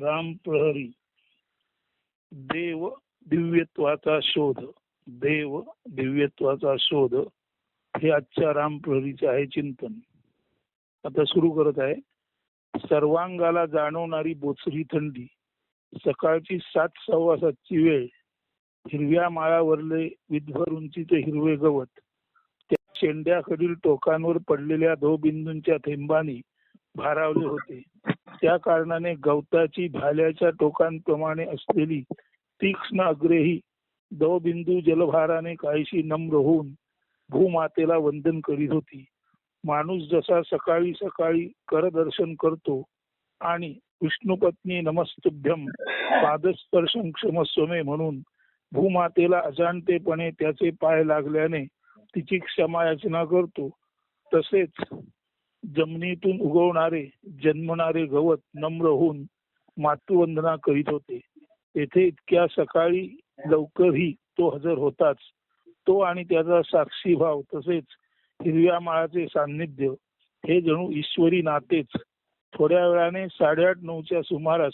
राम प्रहरी. देव दिव्यत्वाचा शोध. देव दिव्यत्वाचा शोध. हे आजच्या राम प्रहरीचं आहे चिंतन. आता सुरू करत आहे. सर्वांगाला जाणवणारी बोचरी थंडी. सकाळची सात सव्वा सातची वेळ. हिरव्या माळावरले विधभर उंचीचे हिरवे गवत. त्या शेंड्याकडील टोकांवर पडलेल्या धोबिंदूंच्या थेंबानी भारावले होते. त्या कारणाने गवताची भाल्याच्या टोकांप्रमाणे असलेली तीक्ष्ण अग्रेही दवबिंदू जलभाराने काहीशी नम्र होऊन भूमातेला वंदन करीत होती. माणूस जसा सकाळी सकाळी करदर्शन करतो आणि विष्णुपत्नी नमस्तुभ्यम पादस्पर्शन क्षमस्वमे म्हणून भूमातेला अजाणतेपणे त्याचे पाय लागल्याने तिची क्षमायाचना करतो तसेच जमिनीतून उगवणारे जन्मणारे गवत नम्र होऊन मातृवंदना करीत होते. तेथे इतक्या सकाळी लवकरही तो हजर होताच. तो आणि त्याचा साक्षी भाव तसेच हिरव्या माळाचे सान्निध्य हे जणू ईश्वरी नातेच. थोड्या वेळाने साडेआठ नऊच्या सुमारास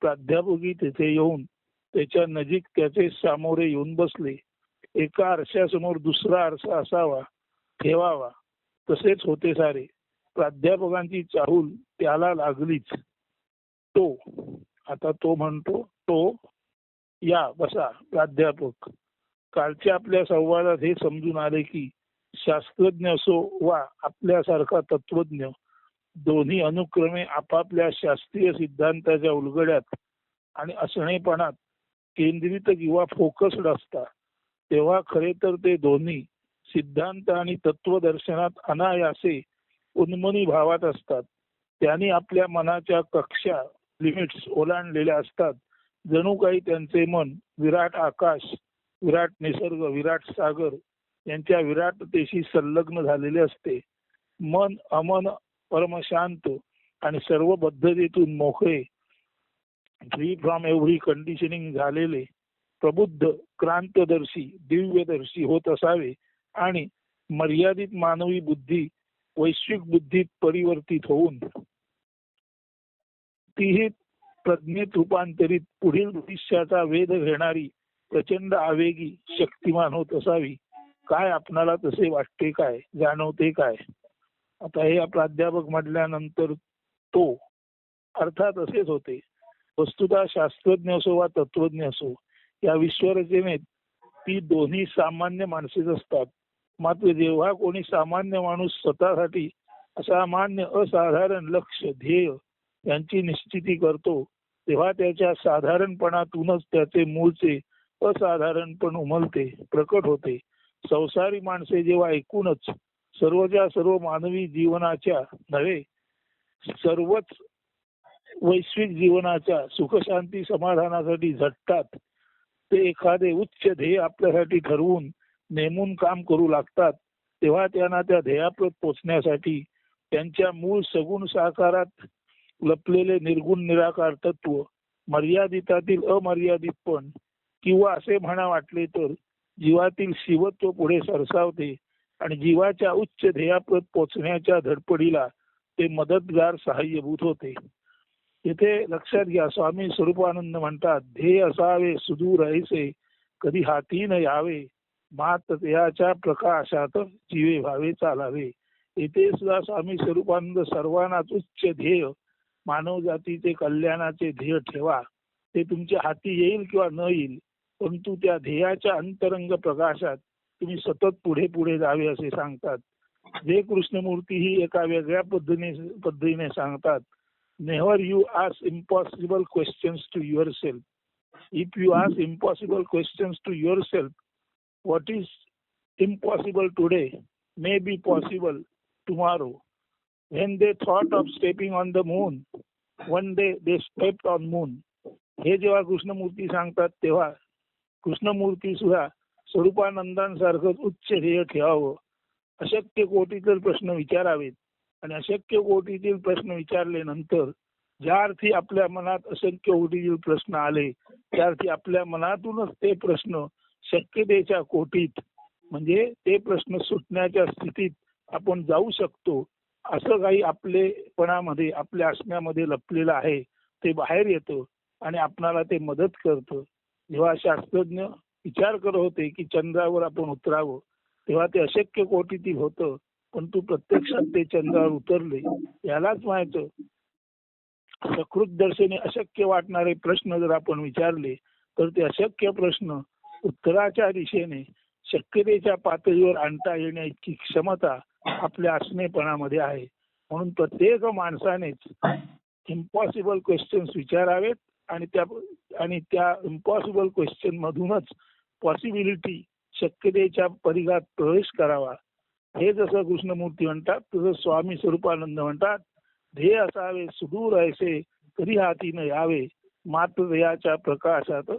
प्राध्यापकी तेथे येऊन त्याच्या नजीक त्याचे सामोरे येऊन बसले. एका आरशासमोर दुसरा आरसा असावा ठेवावा तसेच होते सारे. प्राध्यापकांची चाहूल त्याला लागलीच. तो आता तो म्हणतो तो या बसा प्राध्यापक. कालच्या आपल्या संवादात हे समजून आले की शास्त्रज्ञ असो वा आपल्यासारखा तत्वज्ञ दोन्ही अनुक्रमे आपापल्या शास्त्रीय सिद्धांताच्या उलगड्यात आणि असणेपणात केंद्रित किंवा फोकस्ड असतात. तेव्हा खरे तर ते दोन्ही सिद्धांत आणि तत्वदर्शनात अनायासे उन्मनी भावात असतात. त्यांनी आपल्या मनाच्या कक्षा लिमिट्स ओलांडलेल्या असतात. जणू काही त्यांचे मन विराट आकाश विराट निसर्ग विराट सागर यांच्या विराटतेशी संलग्न झालेले असते. मन अमन परमशांत आणि सर्व पद्धतीतून मोकळे फ्री फ्रॉम एव्हरी कंडिशनिंग झालेले प्रबुद्ध क्रांतदर्शी दिव्यदर्शी होत असावे आणि मर्यादित मानवी बुद्धी वैश्विक बुद्धीत परिवर्तित होऊन तीही प्रज्ञेत रूपांतरित पुढील भविष्याचा वेध घेणारी प्रचंड आवेगी शक्तिमान होत असावी. काय आपणाला तसे वाटते काय? जाणवते काय? आता हे प्राध्यापक म्हटल्यानंतर तो अर्थात असेच होते. वस्तुतः शास्त्रज्ञ असो वा तत्वज्ञ असो या विश्वरचनेत ती दोन्ही सामान्य माणसेच असतात. मात्र जेव्हा कोणी सामान्य माणूस स्वतःसाठी असामान्य असाधारण लक्ष ध्येय यांची निश्चिती करतो तेव्हा त्याच्या साधारणपणातूनच त्याचे मूळचे असाधारणपण उमलते प्रकट होते. संसारी माणसे जेव्हा ऐकूनच सर्वच्या सर्व मानवी जीवनाच्या नव्हे सर्वच वैश्विक जीवनाच्या सुखशांती समाधानासाठी झटतात ते एखादे उच्च ध्येय आपल्यासाठी ठरवून नेमून काम करू लागतात तेव्हा त्यांना त्या ध्येयाप्रत पोचण्यासाठी त्यांच्या मूळ सगुण साकारात लपलेले निर्गुण निराकार तत्व मर्यादितातील अमर्यादितपण किंवा असे म्हणा वाटले तर जीवातील शिवत्व पुढे सरसावते आणि जीवाच्या उच्च ध्येयाप्रत पोचण्याच्या धडपडीला ते मदतगार सहाय्यभूत होते. इथे लक्षात घ्या स्वामी स्वरूपानंद म्हणतात ध्येय असावे सुदूर ऐसे कधी हाती न यावे मात त्याच्या प्रकाशात जीवे भावे चालावे. येथे सुद्धा स्वामी स्वरूपानंद सर्वांनाच उच्च ध्येय मानव जातीचे कल्याणाचे ध्येय ठेवा. ते तुमच्या हाती येईल किंवा न येईल परंतु त्या ध्येयाच्या अंतरंग प्रकाशात तुम्ही सतत पुढे पुढे जावे असे सांगतात. जे कृष्णमूर्ती ही एका वेगळ्या पद्धतीने पद्धतीने सांगतात never you ask impossible questions to yourself if you ask impossible questions to yourself what is impossible today may be possible tomorrow. When they thought of stepping on the moon, one day they stepped on moon. हे जेव्हा कृष्णमूर्ती सांगतात तेव्हा कृष्णमूर्ती सुद्धा स्वरूपानंदांसारखं उच्च ध्येय ठेवावं अशक्य कोटीतील प्रश्न विचारावेत आणि अशक्य कोटीतील प्रश्न विचारले नंतर ज्या अर्थी आपल्या मनात अशक्य कोटीतील प्रश्न आले त्या अर्थी आपल्या मनातूनच ते प्रश्न शक्यतेच्या कोटीत म्हणजे ते प्रश्न सुटण्याच्या स्थितीत आपण जाऊ शकतो असं काही आपलेपणामध्ये आपल्या असण्यामध्ये लपलेलं आहे ते बाहेर येतं आणि आपणाला ते मदत करतं. जेव्हा शास्त्रज्ञ विचार करत होते की चंद्रावर आपण उतरावं तेव्हा ते अशक्य कोटीतील होतं पण तू प्रत्यक्षात ते चंद्रावर उतरले यालाच माहीत सकृत दर्शने अशक्य वाटणारे प्रश्न जर आपण विचारले तर ते अशक्य प्रश्न उत्तराच्या दिशेने शक्यतेच्या पातळीवर आणता येण्याची क्षमता आपल्या असणेपणामध्ये आहे. म्हणून प्रत्येक माणसानेच इम्पॉसिबल क्वेश्चन्स विचारावेत आणि त्या आणि त्या इम्पॉसिबल क्वेश्चन मधूनच पॉसिबिलिटी शक्यतेच्या परिघात प्रवेश करावा. हे जसं कृष्णमूर्ती म्हणतात तसं स्वामी स्वरूपानंद म्हणतात ध्येय असावे सुदूर ऐसे तरी हाती न यावे मात्र याच्या प्रकाशात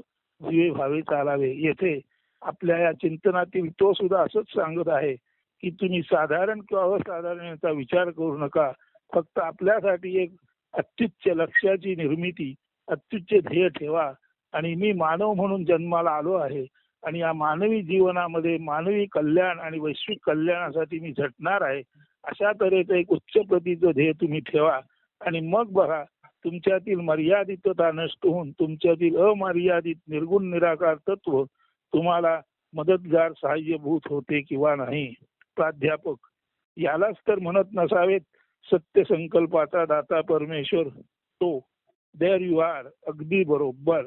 जीवे भावे चालावे. येथे आपल्या या चिंतनातील तो सुद्धा असंच सांगत आहे की तुम्ही साधारण किंवा असाधारण याचा विचार करू नका. फक्त आपल्यासाठी एक अत्युच्च लक्ष्याची निर्मिती अत्युच्च ध्येय ठेवा. आणि मी मानव म्हणून जन्माला आलो आहे आणि या मानवी जीवनामध्ये मानवी कल्याण आणि वैश्विक कल्याणासाठी मी झटणार आहे. अशा तऱ्हेचं एक उच्च प्रतीचं ध्येय तुम्ही ठेवा आणि मग बघा तुमच्यातील मर्यादितता नष्ट होऊन तुमच्यातील अमर्यादित निर्गुण निराकार तत्व तुम्हाला मदतगार सहाय्यभूत होते किंवा नाही? प्राध्यापक यालाच तर म्हणत नसावेत सत्य संकल्पाचा दाता परमेश्वर. तो देर यू आर अगदी बरोबर.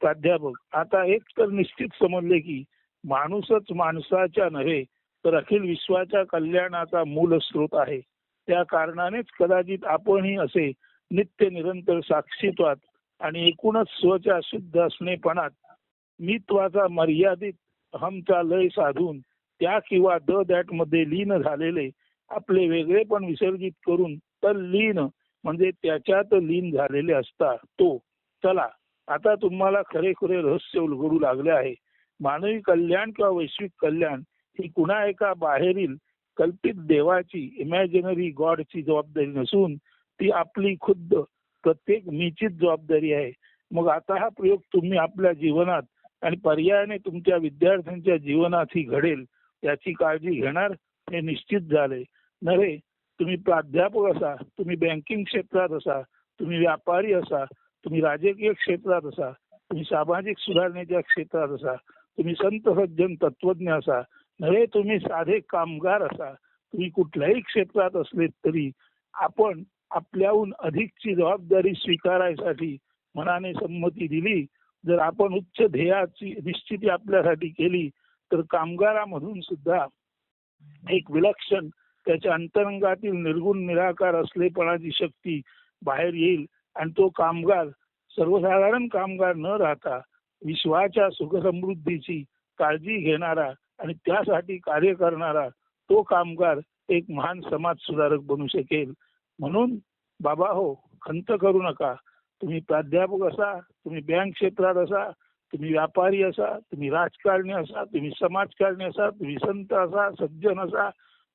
प्राध्यापक आता एक तर निश्चित समजले की माणूसच माणसाच्या नव्हे तर अखिल विश्वाच्या कल्याणाचा मूल स्रोत आहे. त्या कारणानेच कदाचित आपणही असे नित्य निरंतर साक्षीत्वात आणि एकूणच स्वच्या शुद्ध असणेपणात मित्वाचा मर्यादित अहमचा लय साधून त्या किंवा द दॅटमध्ये लीन झालेले आपले वेगळे पण विसर्जित करून तर लीन म्हणजे त्याच्यात लीन झालेले असता तो. चला आता तुम्हाला खरेखुरे रहस्य उलगडू लागले आहे. मानवी कल्याण किंवा वैश्विक कल्याण ही कुणा एका बाहेरील कल्पित देवाची इमॅजिनरी गॉडची जबाबदारी नसून ती आपली खुद्द प्रत्येक मीचीच जबाबदारी आहे. मग आता हा प्रयोग तुम्ही आपल्या जीवनात आणि पर्यायाने तुमच्या विद्यार्थ्यांच्या जीवनातही घडेल याची काळजी घेणार हे निश्चित झाले नव्हे तुम्ही प्राध्यापक असा तुम्ही बँकिंग क्षेत्रात असा तुम्ही व्यापारी असा तुम्ही राजकीय क्षेत्रात असा तुम्ही सामाजिक सुधारणेच्या क्षेत्रात असा तुम्ही संत सज्जन तत्वज्ञ असा नव्हे तुम्ही साधे कामगार असा तुम्ही कुठल्याही क्षेत्रात असले तरी आपण आपल्याहून अधिकची जबाबदारी स्वीकारायसाठी मनाने संमती दिली. जर आपण उच्च ध्येयाची निश्चिती आपल्यासाठी केली तर कामगारामधून सुद्धा एक विलक्षण त्याच्या अंतरंगातील निर्गुण निराकार असलेपणाची शक्ती बाहेर येईल आणि तो कामगार सर्वसाधारण कामगार न राहता विश्वाच्या सुखसमृद्धीची काळजी घेणारा आणि त्यासाठी कार्य करणारा तो कामगार एक महान समाज सुधारक बनू शकेल. म्हणून बाबा हो खंत करू नका. तुम्ही प्राध्यापक असा तुम्ही बँक क्षेत्रात असा तुम्ही व्यापारी असा तुम्ही राजकारणी असा तुम्ही समाजकारणी असा तुम्ही संत असा सज्जन असा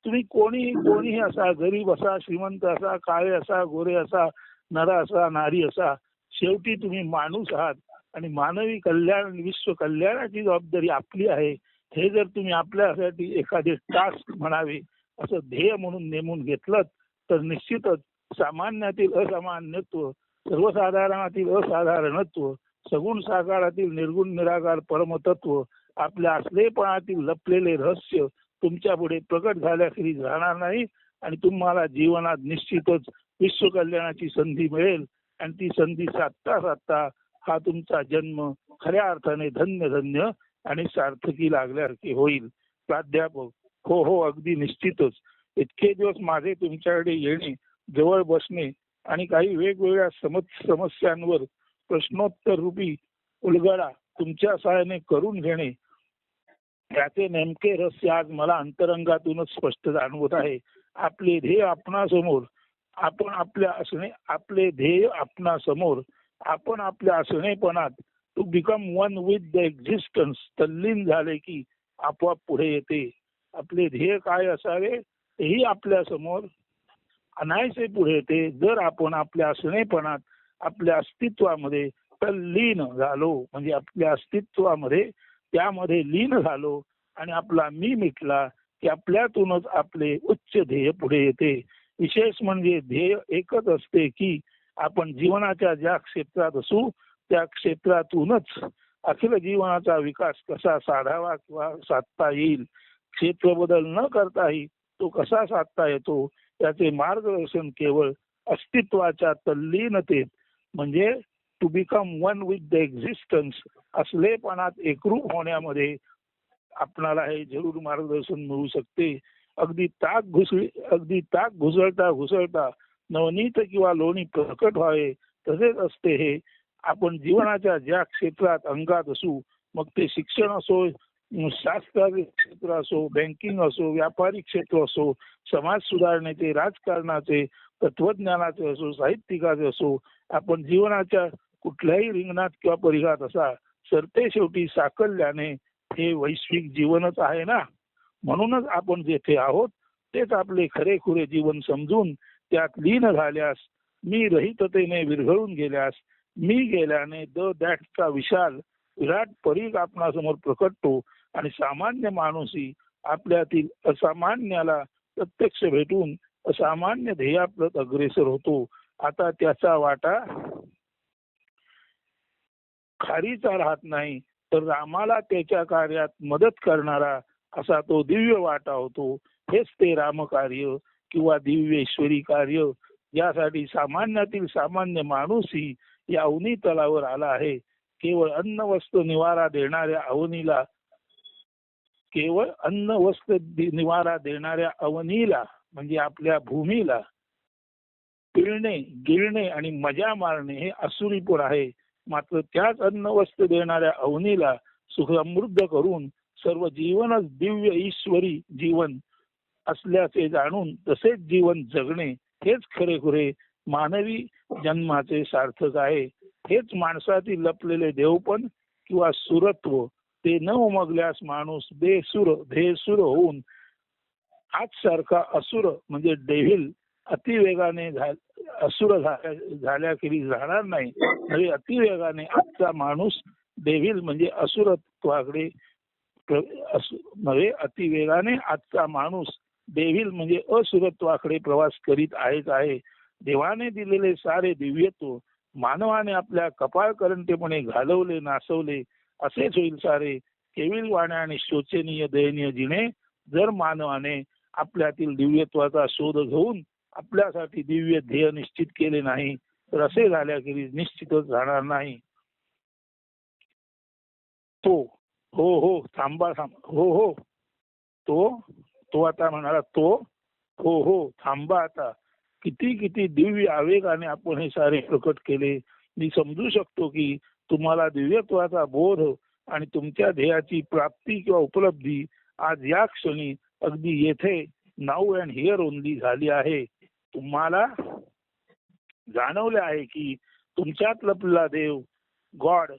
तुम्ही कोणी कोणीही असा गरीब असा श्रीमंत असा काळे असा गोरे असा नर असा नारी असा शेवटी तुम्ही माणूस आहात. आणि मानवी कल्याण आणि विश्व कल्याणाची जबाबदारी आपली आहे. हे जर तुम्ही आपल्यासाठी एखादे टास्क म्हणावे असं ध्येय म्हणून नेमून घेतलं तर निश्चितच सामान्यातील असामान्यत्व सर्वसाधारणातील असाधारणत्व सगुण साकारातील निर्गुण निराकार परमतत्व आपल्या असलेपणातील लपलेले रहस्य तुमच्यापुढे प्रकट झाल्याखेरीज राहणार नाही आणि तुम्हाला जीवनात निश्चितच विश्व कल्याणाची संधी मिळेल आणि ती संधी साधता साधता हा तुमचा जन्म खऱ्या अर्थाने धन्य धन्य आणि सार्थकी लागल्यासारखे होईल. प्राध्यापक हो हो अगदी निश्चितच. इतके दिवस माझे तुमच्याकडे येणे जवळ बसणे आणि काही वेगवेगळ्या समज समस्यांवर प्रश्नोत्तर रूपी उलगडा तुमच्या सहाय्याने करून घेणे त्याचे नेमके रहस्य आज मला अंतरंगातूनच स्पष्ट जाणवत आहे. आपले ध्येय आपणासमोर आपण आपल्या असणे आपले ध्येय आपणासमोर आपण आपल्या असणेपणात to become one with the existence तल्लीन झाले की आपोआप पुढे येते. आपले ध्येय काय असावे? तेही आपल्यासमोर अनायसे पुढे येते जर आपण आपल्या असणेपणात आपल्या अस्तित्वामध्ये लीन झालो म्हणजे आपल्या अस्तित्वामध्ये त्यामध्ये लीन झालो आणि आपला मी मिटला की आपल्यातूनच आपले उच्च ध्येय पुढे येते. विशेष म्हणजे ध्येय एकच असते की आपण जीवनाच्या ज्या क्षेत्रात असू त्या क्षेत्रातूनच अखिल जीवनाचा विकास कसा साधावा किंवा साधता येईल क्षेत्र बदल न करताही तो कसा साधता येतो त्याचे मार्गदर्शन केवळ अस्तित्वाच्या तल्लीनतेत म्हणजे to become one with the existence असलेपणात एकरूप होण्यामध्ये आपणाला हे जरूर मार्गदर्शन मिळू शकते. अगदी ताक घुसळी अगदी ताक घुसळता घुसळता नवनीत किंवा लोणी प्रकट व्हावे तसेच असते हे आपण जीवनाच्या ज्या क्षेत्रात अंगात असू मग ते शिक्षण असो शास्त्राचे क्षेत्र असो बँकिंग असो व्यापारी क्षेत्र असो समाज सुधारण्याचे राजकारणाचे तत्वज्ञानाचे असो साहित्यिकाचे असो आपण जीवनाच्या कुठल्याही रिंगणात किंवा परिघात असा सरते शेवटी साकल्याने हे वैश्विक जीवनच आहे ना? म्हणूनच आपण जेथे आहोत तेच आपले खरेखुरे जीवन समजून त्यात लीन झाल्यास मी रहिततेने विरघळून गेल्यास मी गेल्याने द दॅटचा विशाल विराट परीघ आपणासमोर प्रकटतो आणि सामान्य माणूसही आपल्यातील असामान्याला प्रत्यक्ष भेटून असामान्य ध्येयाप्रत अग्रेसर होतो. आता त्याचा वाटा खारीचा राहत नाही तर रामाला त्याच्या कार्यात मदत करणारा असा तो दिव्य वाटा होतो. हेच ते रामकार्य किंवा दिव्येश्वरी कार्य यासाठी सामान्यातील सामान्य माणूसही या अवनी तलावर आला आहे. केवळ अन्न वस्त्र निवारा देणाऱ्या अवनीला केवळ अन्न वस्त्र निवारा देणाऱ्या अवनीला म्हणजे आपल्या भूमीला पिळणे गिळणे आणि मजा मारणे हे असुरीपूर आहे. मात्र त्याच अन्न वस्त्र देणाऱ्या अवनीला सुख समृद्ध करून सर्व जीवनच दिव्य ईश्वरी जीवन असल्याचे जाणून तसेच जीवन जगणे हेच खरेखुरे मानवी जन्माचे सार्थक आहे. हेच माणसातील लपलेले देवपण किंवा सुरत्व ते न उमगल्यास माणूस बेसुर भेसुर होऊन आज सारखा असुर म्हणजे डेव्हिल अतिवेगाने असुर झाल्याखेरीज राहणार नाही. तरी अतिवेगाने आजचा माणूस डेव्हिल म्हणजे असुरत्वाकडे नव्हे अतिवेगाने आजचा माणूस डेव्हिल म्हणजे असुरत्वाकडे प्रवास करीत आहेच आहे. देवाने दिलेले सारे दिव्यत्व मानवाने आपल्या कपाळ करंटेपणे घालवले नासवले. असेच होईल सारे. केविल केविलवाणे आणि शोचनीय दयनीय जिणे जर मानवाने आपल्यातील दिव्यत्वाचा शोध घेऊन आपल्यासाठी दिव्य ध्येय निश्चित केले नाही तर असे झाल्याखेरीज निश्चितच राहणार नाही. तो हो हो थांबा थांबा हो हो. तो तो आता म्हणाला तो हो हो थांबा आता. किती किती दिव्य आवेगाने आपण हे सारे प्रकट केले. मी समजू शकतो की तुम्हाला दिव्यत्वाचा बोध आणि तुमच्या ध्येयाची प्राप्ती किंवा उपलब्धी आज या क्षणी अगदी येथे नाऊ अँड हिअर ओनली झाली आहे. तुम्हाला जाणवले आहे की तुमच्यात लपलेला देव गॉड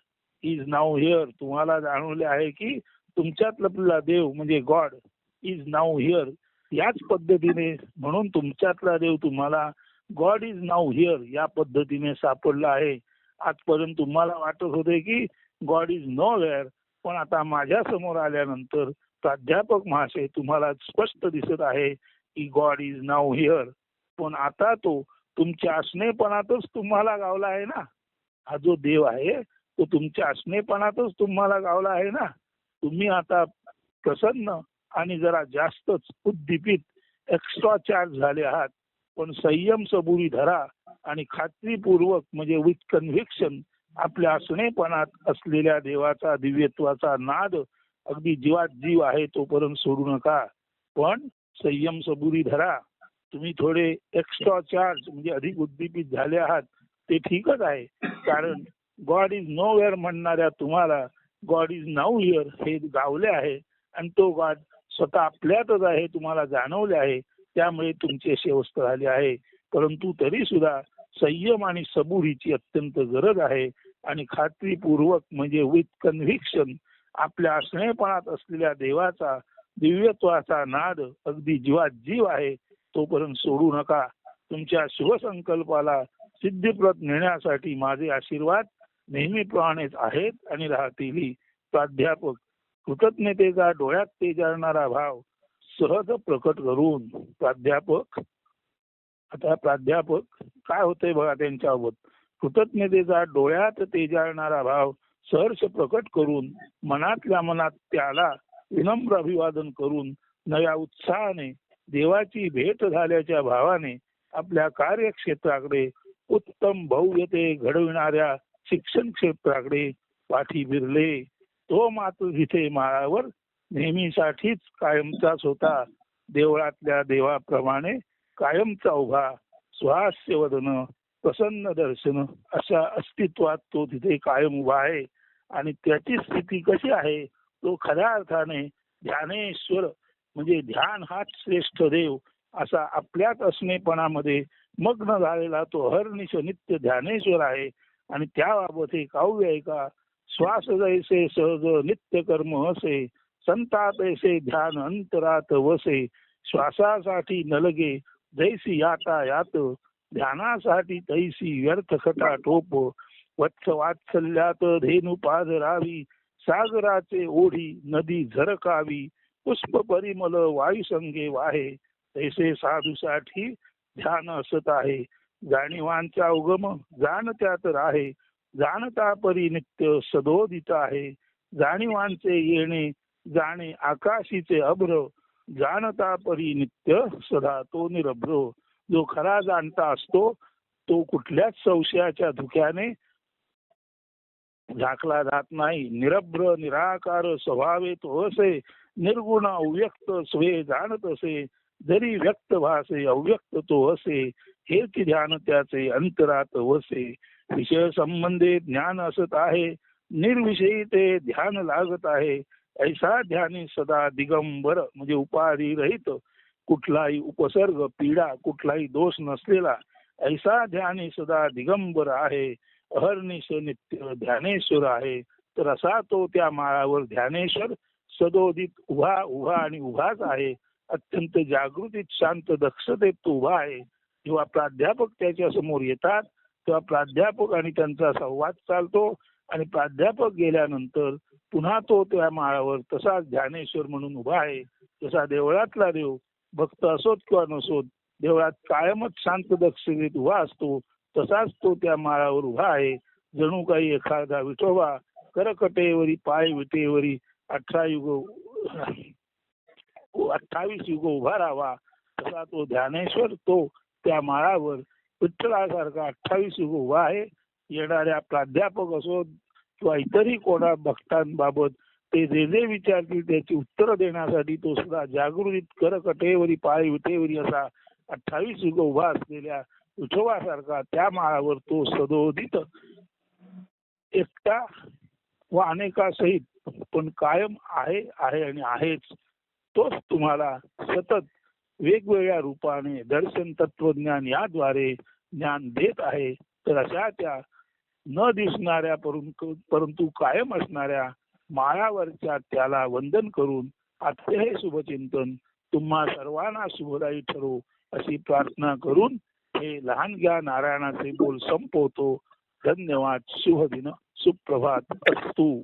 इज नाऊ हिअर. तुम्हाला जाणवले आहे की तुमच्यात लपलेला देव म्हणजे गॉड इज नाऊ हिअर. याच पद्धतीने म्हणून तुमच्यातला देव तुम्हाला गॉड इज नाऊ हिअर या पद्धतीने सापडला आहे. आजपर्यंत तुम्हाला वाटत होते की गॉड इज नो वेअर पण आता माझ्यासमोर आल्यानंतर प्राध्यापक महाशय तुम्हाला स्पष्ट दिसत आहे की गॉड इज नाव हिअर पण आता तो तुमच्या असणेपणातच तुम्हाला गावला आहे ना? हा जो देव आहे तो तुमच्या असणेपणातच तुम्हाला गावला आहे ना? तुम्ही आता प्रसन्न आणि जरा जास्तच उद्दीपित एक्स्ट्रा चार्ज झाले आहात. पण संयम सबुरी धरा. आणि खात्रीपूर्वक म्हणजे विथ कन्व्हिक्शन आपल्या असणेपणात असलेल्या देवाचा दिव्यत्वाचा नाद अगदी जीवात जीव आहे तोपर्यंत सोडू नका. पण संयम सबुरी धरा. तुम्ही थोडे एक्स्ट्रा चार्ज म्हणजे अधिक उद्दीपित झाले आहात ते ठीकच आहे. कारण गॉड इज नो वेअर म्हणणाऱ्या तुम्हाला गॉड इज नाऊ हिअर हे गावले आहे आणि तो गॉड स्वतः आपल्यातच आहे तुम्हाला जाणवले आहे. त्यामुळे तुमचे शेवस्त झाले आहे. परंतु तरी सुद्धा संयम आणि सबुरीची अत्यंत गरज आहे आणि खात्रीपूर्वक म्हणजे विथ कन्व्हिक्शन आपल्या असणेपणात असलेल्या देवाचा दिव्यत्वाचा नाद अगदी जीवात जीव आहे तोपर्यंत सोडू नका. तुमच्या शुभसंकल्पाला सिद्धीप्रत नेण्यासाठी माझे आशीर्वाद नेहमीप्रमाणेच आहेत आणि राहतील. प्राध्यापक कृतज्ञतेचा डोळ्यात ते जाणणारा भाव सहज प्रकट करून प्राध्यापक आता प्राध्यापक काय होतंय बघा त्यांच्याबाबत? कृतज्ञतेचा डोळ्यात तेजाळणारा भाव सहर्ष प्रकट करून मनातल्या मनात त्याला विनम्र अभिवादन करून नव्या उत्साहाने देवाची भेट झाल्याच्या भावाने आपल्या कार्यक्षेत्राकडे उत्तम भव्यते घडविणाऱ्या शिक्षण क्षेत्राकडे पाठी फिरले. तो मात्र तिथे माळावर नेहमीसाठीच कायमचाच होता देवळातल्या देवाप्रमाणे कायमचा उभा स्वास्य वदन प्रसन्न दर्शन अशा अस्तित्वात तो तिथे कायम उभा आहे. आणि त्याची स्थिती कशी आहे? तो खऱ्या अर्थाने ध्यानेश्वर म्हणजे ध्यान हाच श्रेष्ठ देव असा आपल्यात असणेपणामध्ये मग्न झालेला तो हरनिश नित्य ध्यानेश्वर आहे. आणि त्याबाबत हे काव्य आहे का श्वास जैसे सहज नित्य कर्म असे संतात ऐसे ध्यान अंतरात वसे श्वासासाठी नलगे जैसी याता यात ध्यानासाठी तैसी व्यर्थ खटा टोप वत्स वात्सल्यात धेनु पाधरावी सागराचे ओढी नदी झरकावी. पुष्प परिमल वायुसंगे वाहे तैसे साधूसाठी ध्यान असत आहे. जाणीवांचा उगम जाण त्यात राहे जाणता परी नित्य सदोदित आहे. जाणीवांचे येणे जाणे आकाशीचे अभ्र जाणता परी नित्य सदा तो निरभ्रो. जो खरा जाणता असतो तो कुठल्याच संशयाच्या धुक्याने झाकला जात नाही. निरभ्र निराकार स्वभावे तो असे निर्गुण अव्यक्त स्वे जाणत असे. जरी व्यक्त भासे अव्यक्त तो असे. हेच ध्यान त्याचे अंतरात वसे. विषय संबंधित ज्ञान असत आहे. निर्विषयी ते ध्यान लागत आहे. ऐसा ध्यानी सदा दिगंबर म्हणजे उपाधी रहित. कुठलाही उपसर्ग पीडा कुठलाही दोष नसलेला ऐसा ध्यानी सदा दिगंबर आहे. अहर्निश नित्य ध्यानेश्वर आहे. तर असा तो त्या माळावर ध्यानेश्वर सदोदित उभा उभा आणि उभाच आहे. अत्यंत जागृतीत शांत दक्षतेत तो उभा आहे. जेव्हा प्राध्यापक त्याच्यासमोर येतात तेव्हा प्राध्यापक आणि त्यांचा संवाद चालतो. आणि प्राध्यापक गेल्यानंतर पुन्हा तो त्या माळावर तसाच ज्ञानेश्वर म्हणून उभा आहे. तसा देवळातला देव भक्त असोत किंवा नसोत देवळात कायमच शांत दक्षिणेत उभा असतो तसाच तो त्या माळावर उभा आहे. जणू काही एखादा विठोबा करकटेवरी पाय विटेवरी अठरा युग अठ्ठावीस युग उभा राहावा. तसा तो ध्यानेश्वर तो त्या माळावर विठ्ठलासारखा अठ्ठावीस युग उभा आहे. येणाऱ्या प्राध्यापक असो किंवा इतरही कोणा भक्तांबाबत ते जे जे विचारतील त्याची उत्तरं देण्यासाठी तो सुद्धा जागृतीत करकटेवरी पाय उठेवरी असा अठ्ठावीस युग उभा असलेल्या विठोबासारखा त्या माळावर तो सदोदित एकटा व अनेकासहित पण कायम आहे आहे आणि आहेच. तोच तुम्हाला सतत वेगवेगळ्या रूपाने दर्शन तत्वज्ञान याद्वारे ज्ञान देत आहे. तर अशा त्या न दिसणाऱ्या परंतु कायम असणाऱ्या माळावरच्या त्याला वंदन करून आजचे हे शुभचिंतन तुम्हा सर्वांना शुभदायी ठरो अशी प्रार्थना करून हे लहान घ्या नारायणाचे बोल संपवतो. धन्यवाद. शुभ दिन. सुप्रभात. असतो.